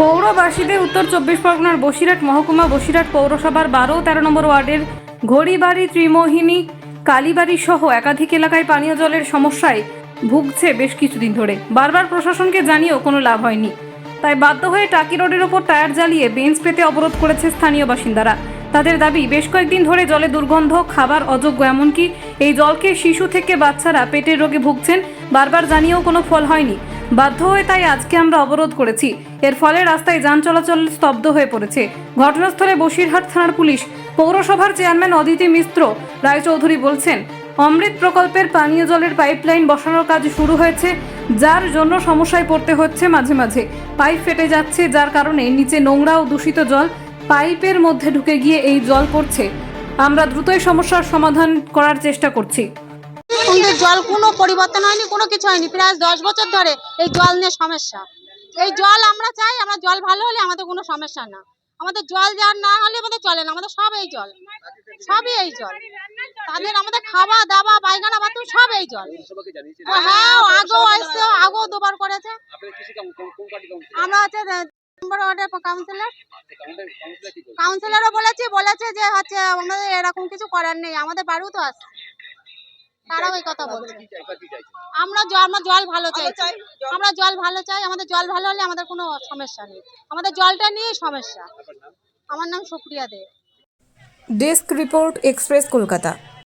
পৌরবাসীদের উত্তর চব্বিশ পরগনার বসিরহাট মহকুমা বসিরহাট পৌরসভার বারো তেরো নম্বর ওয়ার্ডের ঘড়িবাড়ি, ত্রিমোহিনী, কালীবাড়ি সহ একাধিক এলাকায় পানীয় জলের সমস্যায় ভুগছে বেশ কিছুদিন ধরে। বারবার প্রশাসনকে জানিয়েও কোনো লাভ হয়নি। তাই বাধ্য হয়ে টাকি রোডের ওপর টায়ার জ্বালিয়ে বেঞ্চ পেতে অবরোধ করেছে স্থানীয় বাসিন্দারা। তাদের দাবি, বেশ কয়েকদিন ধরে জলে দুর্গন্ধ, খাবার অযোগ্য, এমনকি এই জলকে শিশু থেকে বাচ্চারা পেটের রোগে ভুগছেন, বারবার জানিয়েও কোনো ফল হয়নি। বাধ্য হয়ে তাই আজকে আমরা অবরোধ করেছি। এর ফলে রাস্তায় যান চলাচল স্তব্ধ হয়ে পড়েছে। ঘটনাস্থলে বসিরহাট থানার পুলিশ পৌরসভার চেয়ারম্যান অদিতি মিশ্র রায়চৌধুরী বলছেন, অমৃত প্রকল্পের পানীয় জলের পাইপলাইন বসানোর কাজ শুরু হয়েছে, যার জন্য সমস্যায় পড়তে হচ্ছে মাঝে মাঝে। পাইপ ফেটে যাচ্ছে, যার কারণে নিচে নোংরা ও দূষিত জল পাইপের মধ্যে ঢুকে গিয়ে এই জল পড়ছে। আমরা দ্রুতই সমস্যার সমাধান করার চেষ্টা করছি। জল কোনো পরিবর্তন হয়নি, কোনো কিছু হয়নি। প্রায় দশ বছর ধরে এই জল নিয়ে সমস্যা। এই জল আমরা চাই, আমরা জল ভালো হলে আমাদের কোনো সমস্যা না। আমাদের জল যার না হলে আমাদের চলে না, আমাদের সব এই জল। সবই এই জল। তাদের আমাদের খাওয়া দাওয়া, পায়খানা, বাথরুম, সব এই জল। হ্যাঁ আগেও আসছে, আগেও দুবার করেছে। আমরা হচ্ছে ওয়ার্ডের কাউন্সিলর কাউন্সিলরও বলেছি, বলেছে যে হচ্ছে আমাদের এরকম কিছু করার নেই, আমাদের বাড়িও তো আছে। তারাও এই কথা বলছে। আমরা আমরা জল ভালো চাই আমরা জল ভালো চাই আমাদের জল ভালো হলে আমাদের কোনো সমস্যা নেই। আমাদের জলটা নিয়ে সমস্যা। আমার নাম Supriya Dey. Desk report express Kolkata.